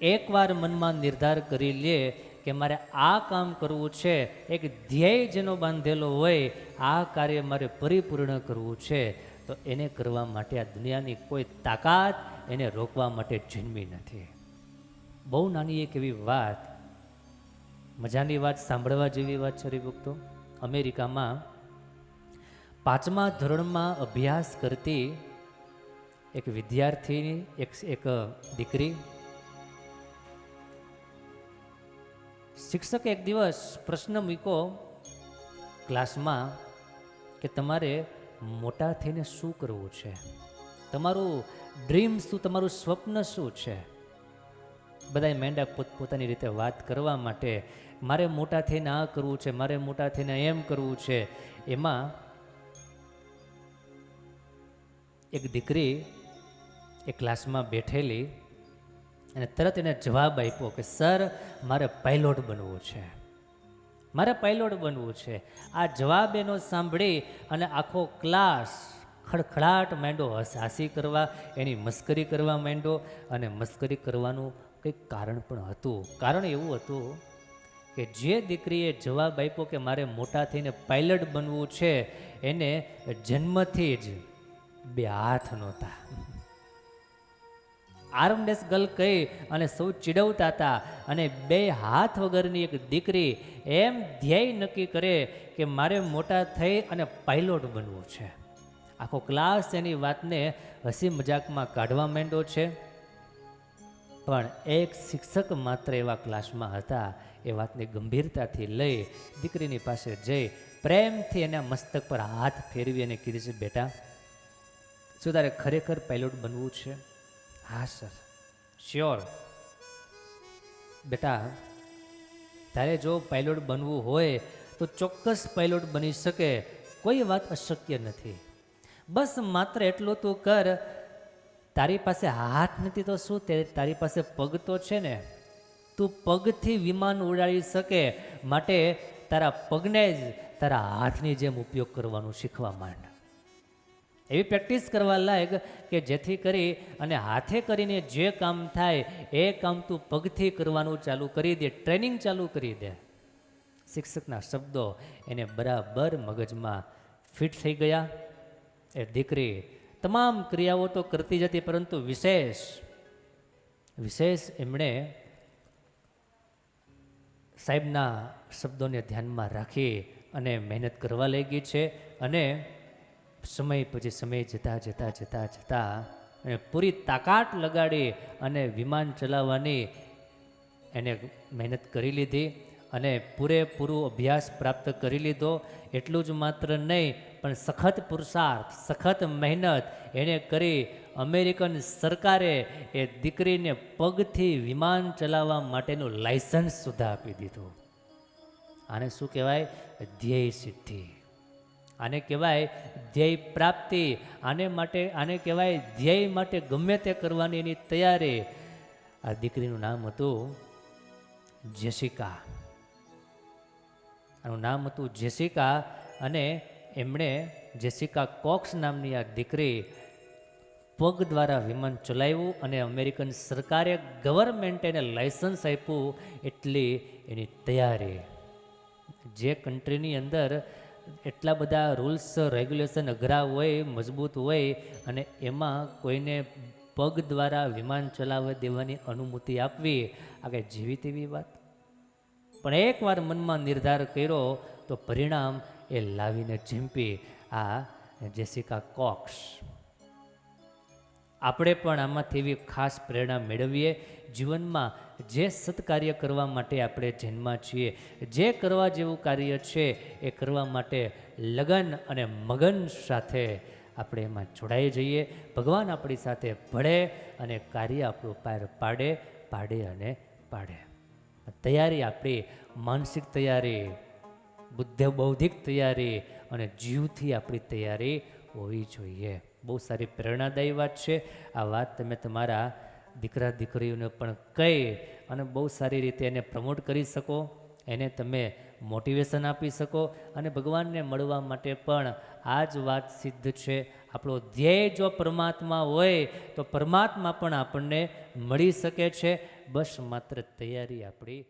એકવાર મનમાં નિર્ધાર કરી લે કે મારે આ કામ કરવું છે, એક ધ્યેય જેનો બાંધેલો હોય, આ કાર્ય મારે પરિપૂર્ણ કરવું છે, તો એને કરવા માટે આ દુનિયાની કોઈ તાકાત એને રોકવા માટે જન્મી નથી. બહુ નાની એક એવી વાત, મજાની વાત સાંભળવા જેવી વાત છે હરિભક્તો? અમેરિકામાં પાંચમા ધોરણમાં અભ્યાસ કરતી એક વિદ્યાર્થીની, એક એક દીકરી શિક્ષકે એક દિવસ પ્રશ્ન મૂક્યો ક્લાસમાં કે તમારે મોટા થઈને શું કરવું છે? તમારું ડ્રીમ શું, તમારું સ્વપ્ન શું છે? બધાય મેંડા પોતપોતાની રીતે વાત કરવા માટે મારે મોટા થઈને આ કરવું છે, મારે મોટા થઈને એમ કરવું છે, એમાં એક દીકરી એ ક્લાસમાં બેઠેલી અને તરત એને જવાબ આપ્યો કે, સર, મારે પાયલોટ બનવું છે. મારે પાયલોટ બનવું છે. આ જવાબ એનો સાંભળી અને આખો ક્લાસ ખડખડાટ માંડો હસ- હાસી કરવા, એની મસ્કરી કરવા માંડ્યો અને મસ્કરી કરવાનું કંઈક કારણ પણ હતું. કારણ એવું હતું કે, જે દીકરીએ જવાબ આપ્યો કે, મારે મોટા થઈને પાયલટ બનવું છે, એને જન્મથી જ બે હાથ નહોતા. આર્મલેસ ગર્લ કહી અને સૌ ચીડવતા હતા અને બે હાથ વગરની એક દીકરી એમ ધ્યેય નક્કી કરે કે મારે મોટા થઈ અને પાયલોટ બનવું છે. આખો ક્લાસ એની વાતને હસી મજાકમાં કાઢવા માંડ્યો છે. પણ એક શિક્ષક માત્ર એવા ક્લાસમાં હતા, એ વાતને ગંભીરતાથી લઈ દીકરીની પાસે જઈ પ્રેમથી એના મસ્તક પર હાથ ફેરવી અને કીધી છે, બેટા, શું તારે ખરેખર પાયલોટ બનવું છે? હા સર શ્યોર બેટા, તારે જો પાયલોટ બનવું હોય, તો ચોક્કસ પાયલોટ બની શકે. કોઈ વાત અશક્ય નથી. બસ માત્ર એટલું તું કર, તારી પાસે હાથ નથી તો શું? તે તારી પાસે પગ તો છે ને. તું પગથી વિમાન ઉડાડી શકે, માટે તારા પગને જ, તારા હાથની જેમ ઉપયોગ કરવાનું શીખવા માંડ. એવી પ્રેક્ટિસ કરવા લાયક કે જેથી કરી અને હાથે કરીને જે કામ થાય એ કામ તું પગથી કરવાનું ચાલુ કરી દે, ટ્રેનિંગ ચાલુ કરી દે. શિક્ષકના શબ્દો એને બરાબર મગજમાં ફિટ થઈ ગયા. એ દીકરી તમામ ક્રિયાઓ તો કરતી જતી પરંતુ વિશેષ વિશેષ એમણે સાહેબના શબ્દોને ધ્યાનમાં રાખી અને મહેનત કરવા લાગી છે અને સમય પછી સમય જતાં જતાં જતાં જતાં અને પૂરી તાકાત લગાડી અને વિમાન ચલાવવાની એને મહેનત કરી લીધી અને પૂરેપૂરું અભ્યાસ પ્રાપ્ત કરી લીધો. એટલું જ માત્ર નહીં, પણ સખત પુરુષાર્થ સખત મહેનત એણે કરી અમેરિકન સરકારે એ દીકરીને પગથી વિમાન ચલાવવા માટેનું લાયસન્સ સુદ્ધા આપી દીધું. આને શું કહેવાય? ધ્યેય સિદ્ધિ. આને કહેવાય ધ્યેય પ્રાપ્તિ. આને માટે, આને કહેવાય ધ્યેય માટે ગમે તે કરવાની એની તૈયારી. આ દીકરીનું નામ હતું જેસિકા. આનું નામ હતું જેસિકા અને એમણે જેસિકા કોક્સ નામની આ દીકરી પગ દ્વારા વિમાન ચલાવ્યું અને અમેરિકન સરકારે ગવર્મેન્ટે એને લાયસન્સ આપ્યું એટલી એની તૈયારી. જે કન્ટ્રીની અંદર એટલા બધા રૂલ્સ રેગ્યુલેશન અઘરા હોય, મજબૂત હોય અને એમાં કોઈને પગ દ્વારા વિમાન ચલાવવા દેવાની અનુમતિ આપવી, આ કંઈ જેવી તેવી વાત? પણ એકવાર મનમાં નિર્ધાર કર્યો, તો પરિણામ એ લાવીને ઝીંપી આ જેસિકા કોક્સ. આપણે પણ આમાંથી એવી ખાસ પ્રેરણા મેળવીએ. જીવનમાં જે સત્કાર્ય કરવા માટે આપણે જન્મા છીએ, જે કરવા જેવું કાર્ય છે, એ કરવા માટે લગન અને મગન સાથે આપણે એમાં જોડાઈ જઈએ. ભગવાન આપણી સાથે ભળે અને કાર્ય આપણું પાર પાડે પાડે અને પાડે. તૈયારી આપણી, માનસિક તૈયારી, બુદ્ધ બૌદ્ધિક તૈયારી અને જીવથી આપણી તૈયારી હોવી જોઈએ. બહુ સારી પ્રેરણાદાયી વાત છે. આ વાત તમે તમારા દીકરા દીકરીઓને પણ કહી અને બહુ સારી રીતે એને પ્રમોટ કરી શકો, એને તમે મોટિવેશન આપી શકો અને ભગવાનને મળવા માટે પણ આ જ વાત સિદ્ધ છે. આપણો ધ્યેય જો પરમાત્મા હોય તો પરમાત્મા પણ આપણને મળી શકે છે. બસ માત્ર તૈયારી આપણી